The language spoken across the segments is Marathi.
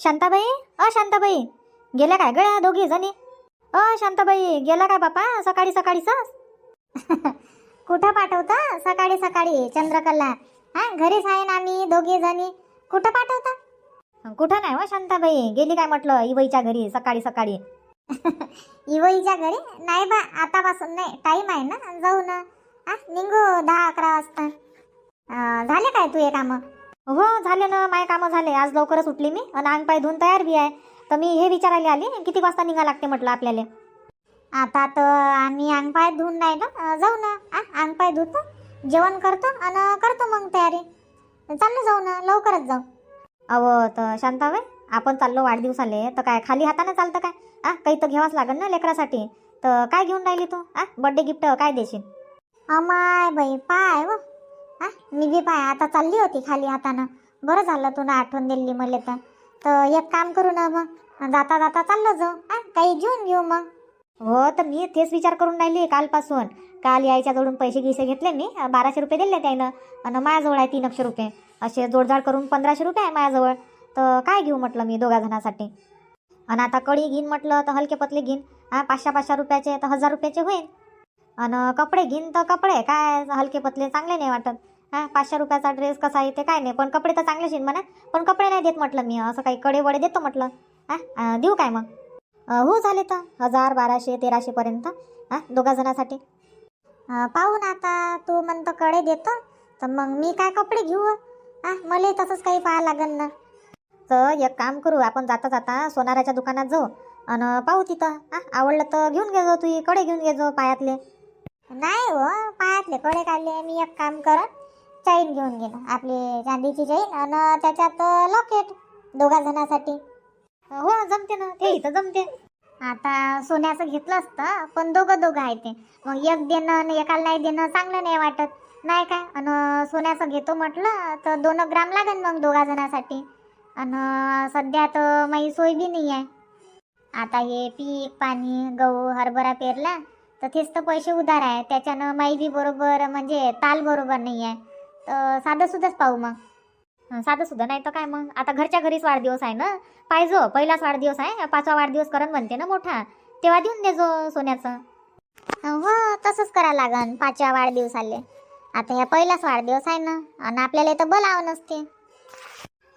शांताबाई? अ शांताबाई. गेल्या काय गळ्या दोघी जणी? अ शांताबाई गेला काय बापा? सकाळी सकाळीच कुठं पाठवता? सकाळी सकाळी चंद्रकला. हा घरीच आहे ना आम्ही दोघी जणी. कुठं पाठवता? कुठं नाही हो शांताबाई. गेली काय म्हटलं इवईच्या घरी सकाळी सकाळी? इवईच्या घरी? नाही बा आतापासून नाही. टाईम आहे ना जाऊ ना. आ, निघू दहा अकरा वाजता. झाले काय तू हे कामं? हो झाले ना माय कामं झाले. आज लवकरच उठली मी आणि अंग पाय धुवून तयार बी आहे. तर मी हे विचारायला आली किती वाजता निघा लागते म्हटलं आपल्याला? आता तर आम्ही अंगपाय धुवून नाही ना जाऊ ना. आ, अंगपाय धुतो जेवण करतो आणि करतो मग तयारी. चाललो जाऊ ना लवकरच जाऊ. अहो तर शांताबाई आपण चाललो वाढदिवसाले तर काय खाली हाताने चालतं काय? आ काही तर घ्यावाच लागेल ना लेकरासाठी. तर काय घेऊन राहिली तू? आ बड्डे गिफ्ट काय देशील? अमाय बाई पाय व हा? मी बी पाय आता चालली होती खाली हातानं बरं झालं तू ना आठवण दिली मला तर. तर एक काम करू ना मग. जाता जाता चाललो जाऊ हा? काही घेऊन घेऊ मग. हो तर मी तेच विचार करून राहिली कालपासून. काल यायच्याजवळून पैसे गिसे घेतले मी. बाराशे रुपये दिले त्यानं. आणि माझ्याजवळ आहे तीनशे रुपये. असे जोडजाड करून पंधराशे रुपये आहे माझ्याजवळ. तर काय घेऊ म्हटलं मी दोघा जणांसाठी? आणि आता कडी घेईन म्हटलं तर हलके पतले घेईन. हा पाचशे पाचशे रुपयाचे तर हजार रुपयाचे होईल आणि कपडे घेईन तर कपडे. काय हलके पतले चांगले नाही वाटत. हा पाचशे रुपयाचा ड्रेस कसा आहे ते काय नाही. पण कपडे तर चांगले शिन म्हणा. पण कपडे नाही देत म्हटलं मी. असं काही कडे वडे देतो म्हटलं. हा देऊ काय मग? हो झाले तर. हजार बाराशे तेराशेपर्यंत हां दोघा जणांसाठी. पाहू ना आता. तू म्हणतो कडे देतो. तर मग मी काय कपडे घेऊ? हां मला तसंच काही पाहायला लागेल ना. तर एक काम करू आपण जाता जाता सोनाराच्या दुकानात जाऊ. आणि पाहू तिथं. हां आवडलं तर घेऊन घे तू कडे घेऊन घे पायातले. नाही हो पायातले कडे काढले. मी एक काम करत चैन घेऊन गेलो. आपली चांदीची चैन आणि त्याच्यात लॉकेट दोघा जणांसाठी. हो जमते ना. ते इथं जमते. आता सोन्याचं घेतलं असतं पण दोघं दोघं आहे ते. मग एक देणं आणि एकाला नाही देणं चांगलं नाही वाटत. नाही काय? आणि सोन्याचं घेतो म्हटलं तर दोन ग्राम लागेल मग दोघा जणांसाठी. आणि सध्या तर माझी सोय बी नाही आहे. आता हे पीक पाणी गहू हरभरा पेरला तर तेच तर पैसे उधार आहे. त्याच्यानं माई बी बरोबर म्हणजे ताल बरोबर नाही आहे. तर साधं सुद्धाच पाहू मग. साधंसुद्धा साधं सुद्धा नाही तर काय मग? आता घरच्या घरीच वाढदिवस आहे ना? पाहिजो पहिलाच वाढदिवस आहे. पाचवा वाढदिवस करण म्हणते ना मोठा. तेव्हा देऊन देजो सोन्याचं. हो तसंच करा लागन. पाचव्या वाढदिवसाले. आता या पहिलाच वाढदिवस आहे ना? आणि आपल्याला तर बोलावं नसते.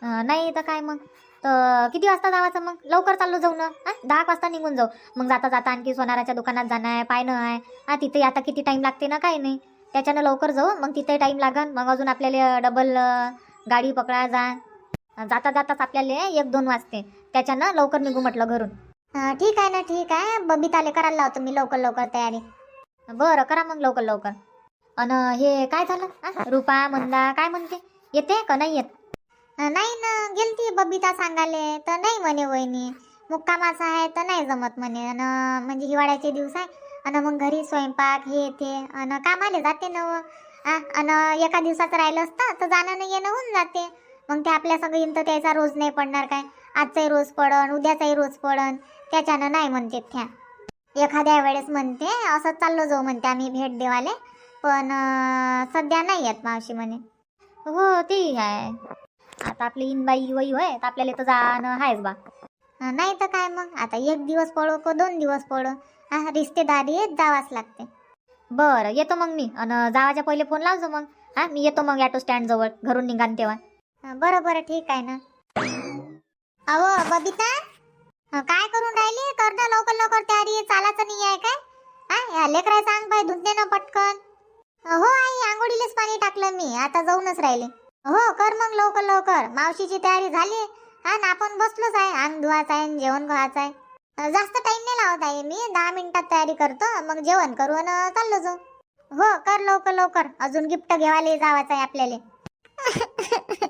नाही तर काय मग? तर किती वाजता जावाचं मग? लवकर चाललो जाऊ ना? हा दहा एक वाजता निघून जाऊ. मग जाता जाता आणखी सोनाराच्या दुकानात जाणं आहे पाहिणं आहे. हा तिथे आता किती टाईम लागते ना? काही नाही. त्याच्यानं लवकर जाऊ. मग तिथे टाईम लागन. मग अजून आपल्याला डबल गाडी पकडा जा. जाता जाताच आपल्याला एक दोन वाजते. त्याच्यानं लवकर निघू म्हटलं घरून. ठीक आहे ना ठीक आहे. बबिताले करायला लावतो मी लवकर लवकर तयारी. बरं करा मग लवकर लवकर. अन हे काय झालं? रुपा मंदा काय म्हणते? येते का? नाही येत. नाही ना गेलती बबिता सांगाले तर नाही म्हणे वहिनी. मुक्कामाचा आहे तर नाही जमत म्हणे. म्हणजे हिवाळ्याचे दिवस आहे. आणि मग घरी स्वयंपाक हे ते आणि कामाले जाते ना आ, आणि एका दिवसाचं राहिलं असतं तर जाणं येणं होऊन जाते. मग ते आपल्या सगळं येईन तर त्याचा रोज नाही पडणार काय. आजचाही रोज पडन उद्याचाही रोज पडन. त्याच्यानं नाही म्हणते त्या. एखाद्या वेळेस म्हणते असं चाललो जाऊ म्हणते आम्ही भेट देवाले. पण सध्या नाही येत मावशी म्हणे. हो ते आहे आता आपली इनबाई वही होय तर आपल्याला तर जाणं आहेच बा. नाही तर काय मग? आता एक दिवस पडो का दोन दिवस पडो हा रिश्तेदारी जावाच लागते. बरं येतो मग मी. अन जावाच्या पहिले फोन लावजो मग. हा मी येतो मग ॲटो स्टँड जवळ. घरून निघान तेव्हा. बरं बरं ठीक आहे ना. अहो बबिता? काय करून राहिली? कर ना लवकर लवकर तयारी. चालायचं नाही आहे काय? हा लेकराय सांग बाय धुतले ना पटकन. हो आई आंघोळीलेच पाणी टाकलं मी. आता जाऊनच राहिले. हो कर मग लवकर लवकर. मावशीची तयारी झाली. हा ना आपण बसलोच आहे. अंग धुवायचं आहे आणि जेवण घ्यायचं आहे. जास्त टाइम नाही लावत आहे मी. दहा मिनिटात तयारी करतो. मग जेवण करू आणि चाललो जाऊ. हो कर लवकर लवकर. अजून गिफ्ट घेवायला जावायचं आहे आपल्याला.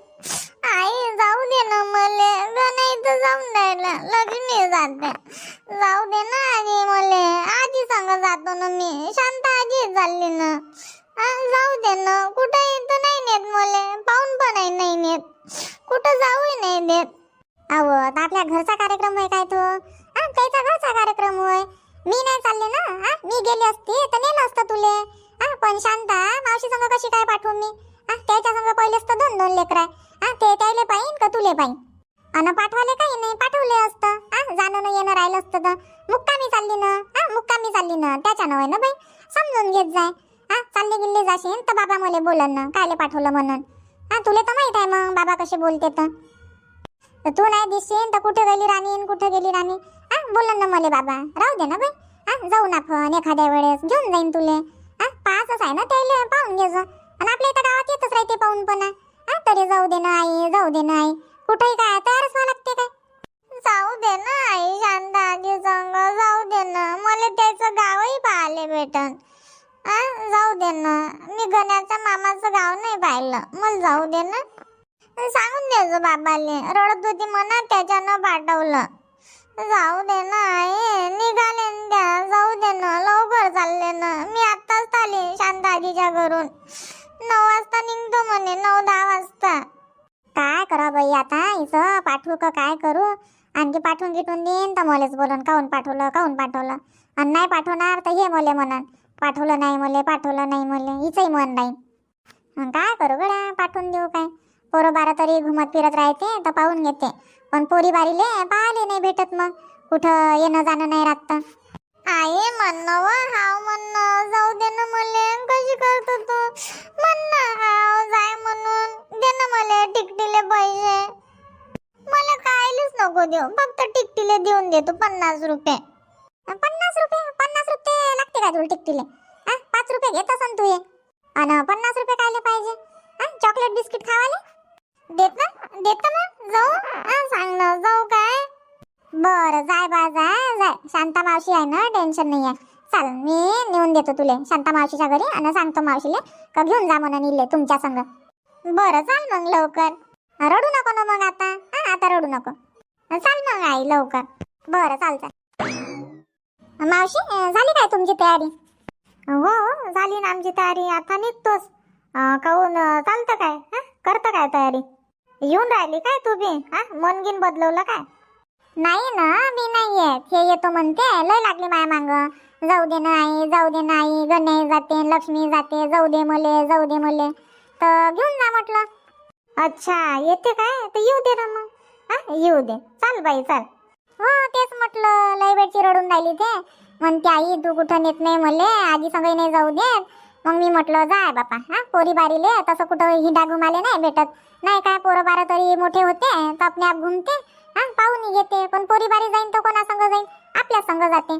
आई जाऊ दे ना मले. नाही तर जाऊन द्यायला. लगेच जात जाते जाऊ दे ना आजी मले. आजी संग जातो ना मी. शांत आजी चालली ना. जाऊ दे ना. कुठं येत नाही नेत मले. पाहून पण आहे नाही नेत. कुठं जाऊही नाही देत. अहो आता आपल्या घरचा कार्यक्रम आहे काय तो? त्याचा घरचा कार्यक्रम होय. मी नाही चालले ना हा? मी गेली असती तर नेलं असतं तुले. हा पण शांता मावशी संग कशी काय पाठवू मी? हा त्याच्या संग पहिलेच तर दोन दोन लेकर आहे. हा ते त्याले पाहिन का तुले पाहिन? अन पाठवले काही नाही पाठवले असतं. हा जाणं नाही येणं राहिलं असतं तर. मुक्कामी चालली ना हा मुक्कामी चालली ना. त्याच्यानं होय ना बाई? समजून घेत जाय. हा चालले गिल्ले जाशील तर बाबा मला बोलन ना कायले पाठवलं म्हणून. हा तुला तर माहीत आहे मग बाबा कसे बोलते तर. तू नाही दिसशील तर कुठे गेली राणी कुठे गेली राणी? बोलन ना मला बाबा. राहू दे ना बाई. हा जाऊन आपण एखाद्या वेळेस. घेऊन जाईन तुले. हा पाहतच आहे ना त्याला. पाहून घे आणि आपल्या इथं गावात येतच राहते पाहून पण. हा तरी जाऊ दे ना आई जाऊ दे ना आई. कुठेही काय तयारच व्हावं लागते काय? जाऊ दे ना आई शांता आजी संग जाऊ दे ना. मला त्याचं गावही पाहायला भेटन. आ जाऊ दे ना. मी गण्याचा मामाचं गाव नाही पाहिलं. मला जाऊ दे ना. सांगून द्यायचं बाबाले. रडत होती म्हणा त्याच्यानं पाठवलं. जाऊ दे ना आई निघाले न त्या जाऊ दे ना लवकर चालले ना. मी आत्ताच आले शांत आजीच्या घरून. नऊ वाजता निघतो म्हणे नऊ दहा वाजता. काय करा बाई आता इथं पाठवू का काय करू? आणखी पाठवून गिटून देईन तर मलेच बोलून काहून पाठवलं काहून पाठवलं? आणि नाही पाठवणार तर हे मले म्हणन. पाठवलं नाही मले पाठवलं नाही मले हिचंही मन नाही. काय करू गड्या पाठवून देऊ काय? पोरं बारा तरी घुमत फिरत राहते तर पाहून घेते. पण पोरी बारीले पाहिले नाही भेटत मग. कुठं येणं जाणं नाही राहत. आहे म्हणणं व हाव म्हणणं. जाऊ दे ना मले कशी करतो तू? म्हणणं हाव जाय म्हणून. दे ना मले तिकटीले पैसे. मला कायलेच नको देऊ. फक्त तिकटीले देऊन दे तू पन्नास रुपये. पन्नास रुपये? पन्नास रुपये लागते का तुला तिकटीले हा पाच रुपये घेत असन तू हे. आणि पन्नास रुपये कायले पाहिजे? हा चॉकलेट बिस्किट खावाले? देत ना? देत ना जाऊ. हा सांग ना. जाऊ काय? बरं जाय बा जाय जाय. शांता मावशी आहे ना? टेन्शन नाही आहे चाल मी नेऊन देतो तुले. शांता मावशीच्या घरी आणि सांगतो मावशीले. का घेऊन जा म्हणून इले तुमच्या संग. बरं चाल मग लवकर. रडू नको ना मग आता. हा आता रडू नको. चाल मग आई लवकर. बरं चाल चाल. मावशी झाली काय तुमची तयारी? हो हो, झाली ना आमची तयारी. आता निघतोच. काऊन चालतं काय? हा करतं काय तयारी? येऊन राहिली काय तू बी? हा? मन गिन बदलवलं काय? नाही ना मी नाही येत हे येतो म्हणते. लय लागली माया मांग. जाऊ दे ना आई जाऊ दे ना आई. गणेश जाते लक्ष्मी जाते. जाऊ दे मले जाऊ दे मले. तर घेऊन जा म्हटलं. अच्छा येते काय? तर येऊ दे ना मग. हा? येऊ दे. चाल बाई चाल. हो तेच म्हटलं. लय वेळची रडून राहिली ते. म्हणते आई तू कुठं नेत नाही मले. आजी संगही नाही जाऊ देत. मग मी म्हटलं जाय बापा. हा? पोरी बारीले. तसं कुठं हिंडा घुमाले नाही भेटत. नाही काय पोरं बारा तरी मोठे होते तर आपले आप घुमते हा पाहून घेते. पण पोरी बारी जाईन तर कोणा संग जाईन? आपल्या संग जाते.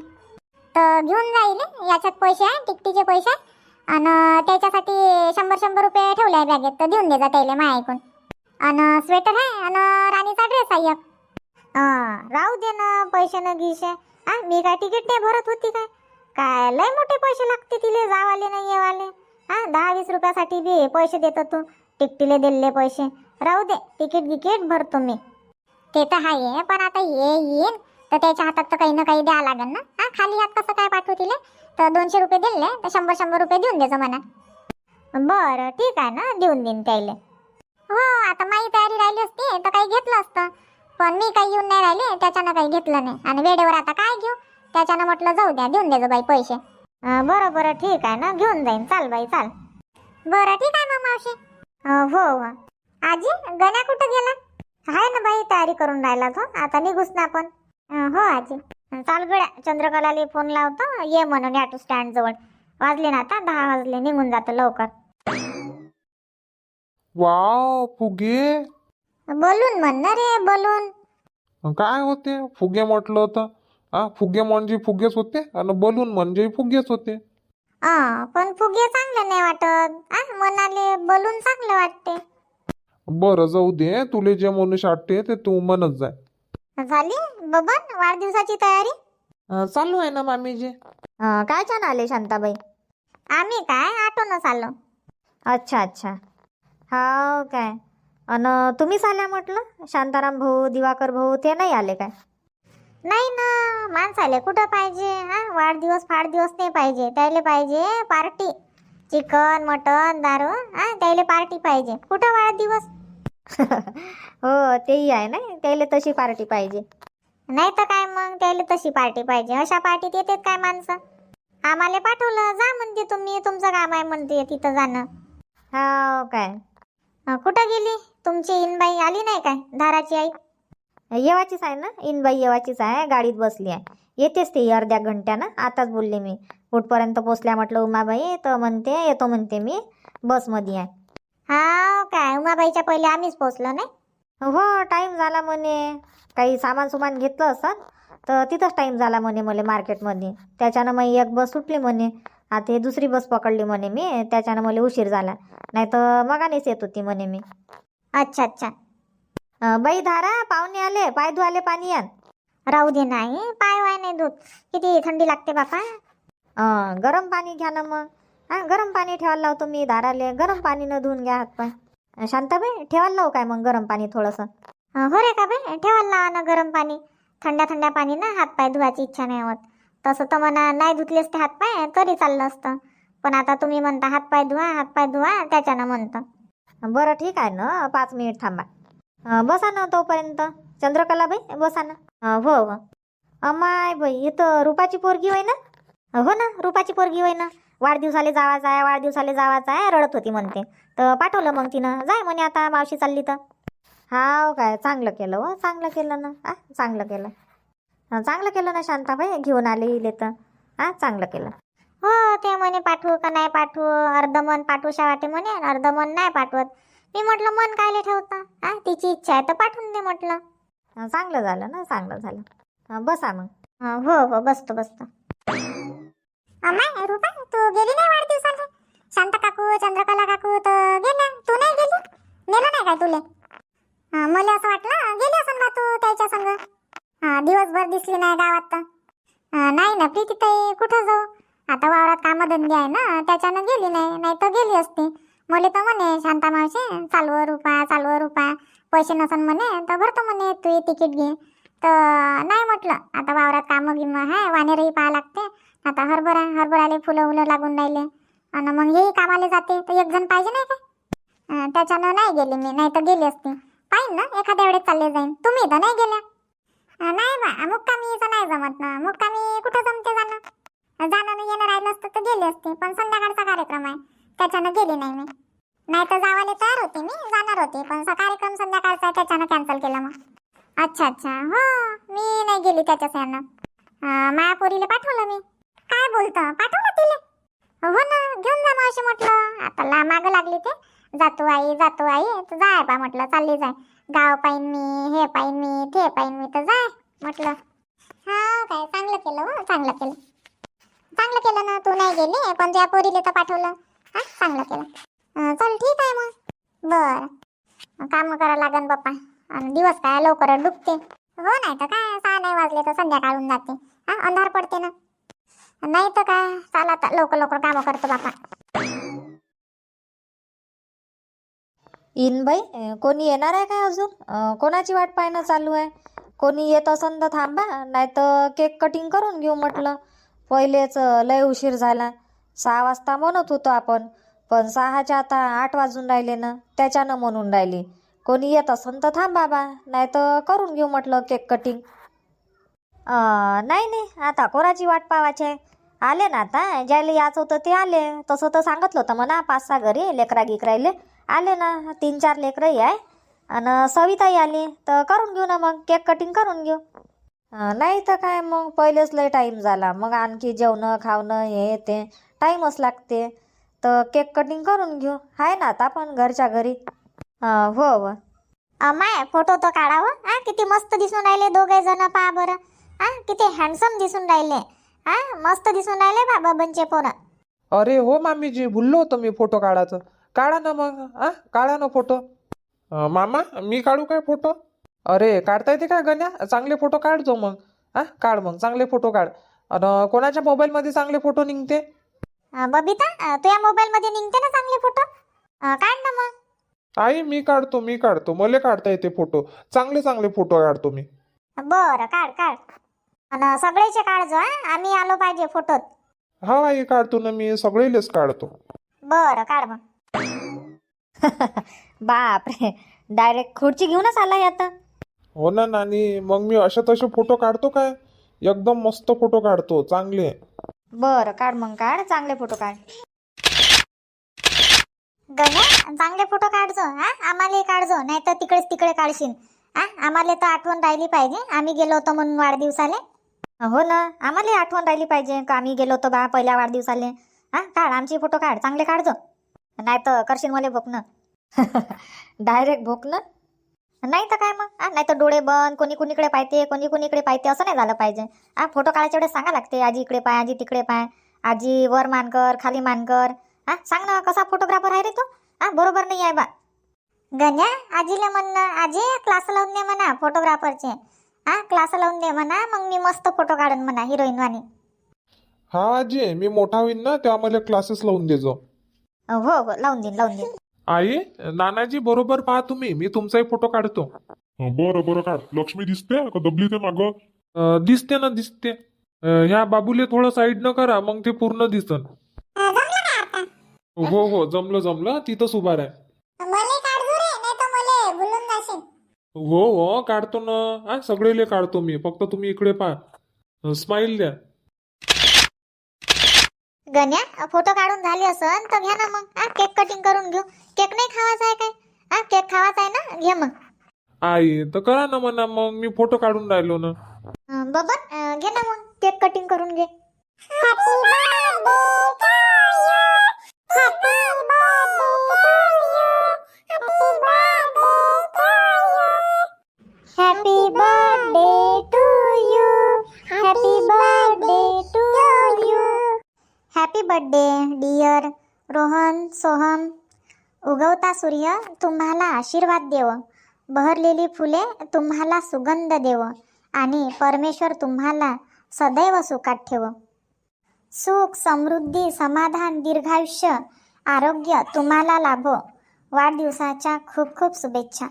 तर घेऊन जाईल याच्यात पैसे आहे टिकटीचे पैसे आणि त्याच्यासाठी शंभर शंभर रुपये ठेवले आहे बॅगेत तर देऊन देजा त्याला माय ऐकून. आणि स्वेटर आहे आणि राणीचा ड्रेस आहे एक. राहू दे ना पैसे न घिशे. हा मी काय तिकीट नाही भरत होती काय? काय लय मोठे पैसे लागते तिले जावाले नाही येवाले. हा दहा वीस रुपयासाठी बी पैसे देतो तू. तिकटीले दिलेले पैसे. राहू दे तिकीट गिकीट भरतो मी. ते तर आहे पण आता ये येईन तर त्याच्या हातात तर काही ना काही द्यावं लागेल ना? हा खाली हात कसं काय पाठवू तिले तर दोनशे रुपये दिले तर शंभर शंभर रुपये देऊन द्यायचं म्हणा बरं ठीक आहे ना देऊन देईन त्याले. हो आता माझी तयारी राहिली असती तर काही घेतलं असतं. पण मी काही येऊन नाही राहिले त्याच्यानं काही घेतलं नाही. आणि वेळेवर आता काय घेऊ? त्याच्यानं म्हटलं जाऊ द्या देऊन द्यायचं बाई पैसे. बरं बरं ठीक आहे ना घेऊन जाईन. चाल बाई चाल. बरं ठीक आहे मग मावशी. हो हो आजी गण्या कुठं गेला? आहे ना बाई तयारी करून राहिला तो. आता निघूस ना आपण. हो आजी. चाल गड्या चंद्रकलाला फोन लावतो. ये म्हणून ऑटो स्टँड जवळ. वाजले ना आता दहा वाजले निघून जातो लवकर. वाव फुगे. बोलून म्हण ना रे बोलून. काय होते? फुगे म्हटलं होतं. हा फुगे म्हणजे फुगेच होते? आणि बलून म्हणजे फुगेच होते. पण फुगे चांगले नाही वाटत. आ मनाले बोलून चांगलं वाटते. बरं जाऊ दे. तुले जे मनुष्य वाटते ते तू म्हणत जाय. झाली बबन? वाढदिवसाची तयारी? अं, चालू आहे ना मामीजी. काय छान आले शांताबाई? आम्ही काय? आटोनच आलो. अच्छा अच्छा. हा काय. अन तुम्हीच आल्या म्हटलं? शांताराम भाऊ दिवाकर भाऊ ते नाही आले काय? नाही ना माणसाले कुठं पाहिजे हा? वाढदिवस फाडदिवस नाही पाहिजे. त्याले पाहिजे पार्टी. चिकन मटन दारू हा? त्याले पार्टी पाहिजे. कुठं वाढदिवस? हो तेही आहे ना? त्याला तशी पार्टी पाहिजे. नाही तर काय मग? त्याले तशी पार्टी पाहिजे. अशा पार्टीत येतात काय माणसं? आम्हाला पाठवलं जा म्हणते तुम्ही. तुमचं काम आहे म्हणते तिथं जाणं. हा काय? अं, कुठं गेली? तुमची इनबाई आली नाही काय? धाराची आई? येवाचीच आहे ना? इनबाई येवाचीच आहे गाडीत बसली आहे. येतेच ते अर्ध्या घंट्यानं आताच बोलले मी. कुठपर्यंत पोचल्या म्हटलं उमाबाई तर म्हणते येतो म्हणते मी बसमध्ये आहे. हा काय उमाबाईच्या पहिले आम्हीच पोहोचलो नाही? हो टाईम झाला म्हणे. काही सामान सुमान घेतलं असं तर तिथंच टाईम झाला म्हणे मला मार्केटमध्ये त्याच्यानं मग एक बस सुटली म्हणे. आता हे दुसरी बस पकडली म्हणे मी त्याच्यानं मला उशीर झाला. नाही तर मगानेच येत होती म्हणे मी. अच्छा अच्छा. बाई धारा पाहुणे आले पाय धुवाले पाणी आण. राहू दे नाही पाय वाय नाही दूध किती थंडी लागते बापा. अं, गरम पाणी घ्या ना मग. हा गरम पाणी ठेवायला लावतो मी दाराले गरम पाणी न धुवून घ्या हातपाय अं, शांताबाई ठेवायला लावू काय मग गरम पाणी थोडंसं? अं, हो रे का बाई ठेवायला लावा ना गरम पाणी. थंड्या थंड्या पाणी ना हातपाय धुवायची इच्छा नाही होत. तसं तर म्हणा नाही धुतले असते हातपाय तरी चाललं असतं. पण आता तुम्ही म्हणता हातपाय धुवा हातपाय धुवा त्याच्यानं म्हणतं. बरं ठीक आहे ना पाच मिनिट थांबा. अं, बसा ना तोपर्यंत. चंद्रकलाबाई बसा ना अं, हो हो. अमाय बाई इथं रुपाची पोरगी होय ना हो ना रुपाची पोरगी होय ना वाढदिवसाले जावाचा आहे वाढदिवसाले जावाचा आहे रडत होती म्हणते. तर पाठवलं मग तिनं. जाय म्हणे आता मावशी चालली तर. हाव काय चांगलं केलं हो चांगलं केलं ना. आ चांगलं केलं. चांगलं केलं ना शांताबाई घेऊन आले इले तर. हा चांगलं केलं. हो ते म्हणे पाठवू का नाही पाठवू अर्ध मन पाठवूशा वाटे म्हणे आणि अर्ध मन नाही पाठवत. मी म्हटलं मन कायले ठेवतं? हा तिची इच्छा आहे तर पाठवून दे म्हटलं. चांगलं झालं ना चांगलं झालं. हं, बसा मग. हं, हो बसतो बसतो. रुपा तू गेली नाही वाढदिवसाला? शांत काकू चंद्रकला काकू तर गेल्या. तू नाही गेली? नेलं नाही काय तुले? मला असं वाटलं गेली असं बा तू त्याच्या संग? हं, दिवसभर दिसली नाही गावात तर. नाही ना प्रीती ताई कुठं जाऊ? आता वावरात कामधंदे आहे ना त्याच्यानं गेली नाही नाही तर गेली असती. मले तर म्हणे शांता मावशी चालव रुपा चालव रुपा. पैसे नसन म्हणे तर भरतो म्हणे तू तिकीट घे. तर नाही म्हटलं. आता वावरात कामं गिमं आहे वानेरही पाहा लागते. आता हरभरा हरभराले फुलं उलं लागून राहिले. आणि मग हेही कामाला जाते. तर एक जण पाहिजे नाही का? त्याच्यानं नाही गेली मी नाही तर गेली असते. पाहिन ना एखाद्या वेळेस चालले जाईन. तुम्ही तर नाही गेल्या. नाही बा मुक्कामी तर नाही जमत ना. मुक्कामी कुठं जमते जाणं? जाणं येणं राहिलं असतं तर गेली असते. पण संध्याकाळचा कार्यक्रम आहे. त्याच्यानं गेली नाही मी. नाही तर जावाले तयार होते मी जाणार होते. पण सा कार्यक्रम संध्याकाळचा त्याच्यानं कॅन्सल केला मग. अच्छा अच्छा. हो मी नाही गेली त्याच्या सह्यानं. मायापुरीला पाठवलं मी. काय बोलतं? पाठवलं तिले? हो ना घेऊन जा मावशी म्हटलं. आता ला मागं लागली ते. जातो आई जातो आई. तर जाय बा म्हटलं चालली जाय. गाव पाहिन मी हे पाहिन मी ते पाहिन मी तर जाय म्हटलं. हा काय चांगलं केलं हो चांगलं केलं. चांगलं केलं ना तू नाही गेली? पण तुझ्या पोरीला तर पाठवलं. हा चांगलं केलं. चल ठीक आहे मग. बर. काम करायला लागन बाप्पा आणि दिवस काय लवकर डुबते. हो नाही तर काय सहा नाही वाजले तर संध्याकाळ होऊन जाते. हा अंधार पडते ना. नाही तर काय चाल आता लवकर लवकर कामं करतो बापा. इन बाई कोणी येणार आहे काय अजून? कोणाची वाट पाहणं चालू आहे? कोणी येत असन तर थांबा नाही तर केक कटिंग करून घेऊ म्हटलं. पहिलेच लय उशीर झाला. सहा वाजता म्हणत होतो आपण. पण सहाच्या आता आठ वाजून राहिले ना त्याच्यानं म्हणून राहिले. कोणी येत असन तर थांबा बा नाही तर करून घेऊ म्हटलं केक कटिंग नाही नाही आता कोणाची वाट पावायची आहे? आले ना आता ज्याला यायचं होतं ते आले. तसं तर सांगितलं होतं म्हणा पाच सहा घरी लेकरा गिकरायले. आले ना तीन चार लेकरंही आहे. आणि सविताही आली तर करून घेऊ ना मग केक कटिंग करून घेऊ. नाही तर काय मग पहिलेच लय टाईम झाला. मग आणखी जेवणं खावणं हे ते. टाईमच लागते. तर केक कटिंग करून घेऊ. आहे ना आता आपण घरच्या घरी. अं, हो हो. माय फोटो तर काढावं. हा किती मस्त दिसून राहिले दोघे जण पहा बरं. हा किती हँडसम दिसून राहिले. हा मस्त दिसून राहिले बाबा बनचे पोरं. अरे हो मामीजी भुललो होतो मी फोटो काढायचं. काढा ना मग. आ काढा ना फोटो अं, मामा मी काढू काय फोटो अरे काढता येते काय गण्या? चांगले फोटो काढतो मग. हा काढ मग. चांगले फोटो काढ. आणि कोणाच्या मोबाईलमध्ये चांगले फोटो निघते? बबिता तुझ्या मोबाईल मध्ये निघते ना चांगले फोटो? काढ ना मग. आई मी काढतो मी काढतो. मला काढता येते फोटो. चांगले चांगले फोटो काढतो मी. बरं काढ काढ. सगळेचे काढ जो हा. आम्ही आलो पाहिजे फोटोत. हा आई काढतो ना मी. सगळेलेच काढतो. बरं काढ मग. बापरे. डायरेक्ट खुर्ची घेऊनच आलाय आता. हो ना नानी. मग मी असे तसे फोटो काढतो काय? एकदम मस्त फोटो काढतो. चांगले. बरं काढ मग काढ. चांगले फोटो काढ. गण्या चांगले फोटो काढजो हा? आम्हालाही काढजो नाही तर तिकडेच तिकडे काढशील. आ आम्हाला तर आठवण राहिली पाहिजे. आम्ही गेलो होतो म्हणून वाढदिवसाले. हो ना आम्हाला आठवण राहिली पाहिजे का आम्ही गेलो होतो बा पहिल्या वाढदिवसाले. हा? काढ आमचे फोटो काढ. चांगले काढजो. नाही तर करशील मला भोकणं. डायरेक्ट भोकणं? नाही तर काय मग? नाही तर डोळे बंद कोणी कुणीकडे पाहते कोणी कुणीकडे पाहते असं नाही झालं पाहिजे. आ फोटो काढायच्या वेळेस सांगा लागते आजी इकडे पाय आजी तिकडे पाय आजी वर मानकर खाली मानकर हा सांग ना कसा फोटोग्राफर आहे रे तू? हा बरोबर नाही आहे बा. गण्या आजीला म्हणणं आजी क्लास लावून दे म्हणा फोटोग्राफरचे हा क्लास लावून दे म्हणा मग मी मस्त फोटो काढन म्हणा हिरोईन वाणी हा आजी मी मोठा होईन ना तेव्हा मला क्लासेस लावून देजो हो हो लावून देईन लावून देईन. आई नानाजी बरोबर पहा तुम्ही. मी तुमचाही फोटो काढतो. हं, बरं बरं काढ. लक्ष्मी दिसते का? दबली ते माग? दिसते ना दिसते. अं, ह्या बाबूले थोडं साईड न करा मग ते पूर्ण दिसन. हो हो जमलं जमलं. तिथंच उभा आहे मले काढजो रे नाही तर मले भुलून जाशील. हो हो काढतो ना. हा सगळेले काढतो मी. फक्त तुम्ही इकडे पहा. स्माइल द्या. गण्या फोटो काढून झाले असन तर घ्या ना मग. हा केक कटिंग करून घेऊ. केक नाही खावायचा आहे काय? हा केक खावायचा आहे ना? घे मग. आई तर करा ना म्हणा मग मी फोटो काढून राहिलो ना. अं, बबन अं, घे ना मग. केक कटिंग करून घे. Happy birthday to you happy birthday to happy birthday dear Rohan Soham. उगवता सूर्य तुम्हाला आशीर्वाद देव. बहरलेली फुले तुम्हाला सुगंध देव. आणि परमेश्वर तुम्हाला सदैव सुखात ठेव. सुख समृद्धी समाधान दीर्घायुष्य आरोग्य तुम्हाला लाभो. वाढदिवसाच्या खूप खूप शुभेच्छा.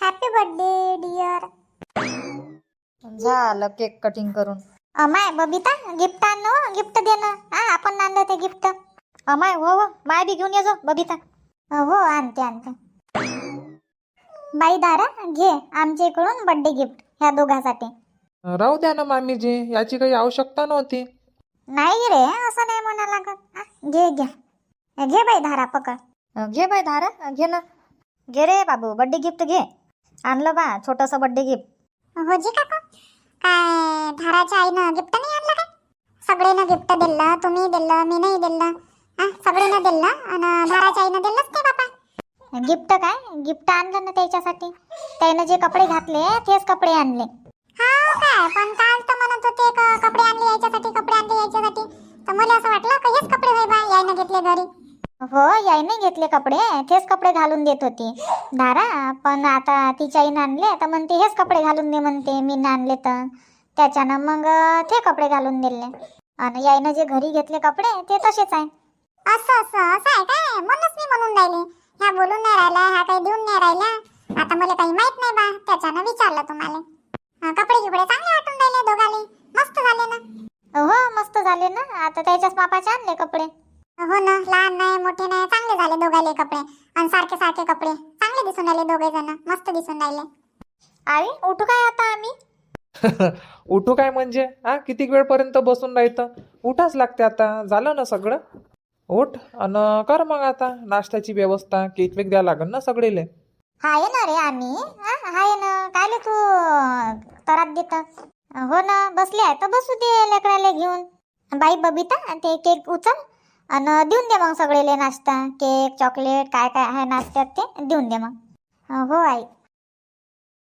हॅपी बर्थडे डिअर झालं केक कटिंग करून. अमाय बबिता गिफ्ट आण गिफ्ट दे ना. हा आपण आणलं ते गिफ्ट. अमाय हो हो माय बी घेऊन ये जो बबिता. हो आणते आणते. बाई दारा घे आमच्या इकडून बर्थडे गिफ्ट ह्या दोघांसाठी. राहू द्या ना मामीजी याची काही आवश्यकता नव्हती. नाही रे असं नाही म्हणा लागत. घे घे. घे बाई धारा पकड. घे बाय धारा घे ना. घे रे बाबू बर्थडे गिफ्ट घे. आणलं बा छोटस बर्थडे गिफ्ट हो जी काका. काय धाराच्या आईनं गिफ्ट नाही आणलं काय? सगळेनं गिफ्ट दिलं तुम्ही दिलं मी नाही दिलं. हा सगळेनं दिलं आणि धाराच्या आईनं दिलंच नाही बापा गिफ्ट काय? गिफ्ट आणलं ना त्याच्यासाठी. त्यानं जे कपडे घातले तेच कपडे आणले. हा काय? पण काल तर म्हणत होते का कपडे आणले याच्यासाठी कपडे आणले याच्यासाठी. तर मला असं वाटलं का हेच कपडे होय बा यायनं घेतले घरी. हो याईने घेतले कपडे. तेच कपडे घालून देत होती. धारा पण आता तिच्या आईनं आणले तर म्हणते हेच कपडे घालून दे म्हणते. मी आणले तर? त्याच्यानं मग ते कपडे घालून दिले. आणि याईनं जे घरी घेतले कपडे ते तसेच आहे. असं असं असं आहे काय? म्हणूनच मी म्हणून राहिले. ह्या बोलून नाही राहिल्या ह्या काही देऊन नाही राहिल्या. आता मला काही माहीत नाही बा त्याच्यानं विचारलं तुम्हाला. हा, कपडे गिपडे चांगले वाटून राहिले दोघाले. मस्त झाले ना? हो मस्त झाले ना. आता त्याच्याच बापाचे आणले कपडे. हो ना लहान नाही मोठे नाही चांगले झाले दोघाले कपडे. आणि सारखे सारखे कपडे. चांगले दिसून राहिले दोघे जण. मस्त दिसून राहिले. आई उठू काय आता आम्ही? उठू काय म्हणजे? हा किती वेळपर्यंत बसून राहायचं उठाच लागते आता. झालं ना सगळं? उठ अन कर मग आता. नाश्त्याची व्यवस्था केक वेक द्या लागन ना सगळेले. हाय ना रे आम्ही. हा, हाय ना. कायले तू अं, तरात देत? हो ना बसले आहे. तर बसू दे लेकराले घेऊन. बाई बबिता ते केक उचल. आणि देऊन दे मग सगळेले नाश्ता केक चॉकलेट काय काय आहे नाश्त्यात ते देऊन दे मग. हो आई.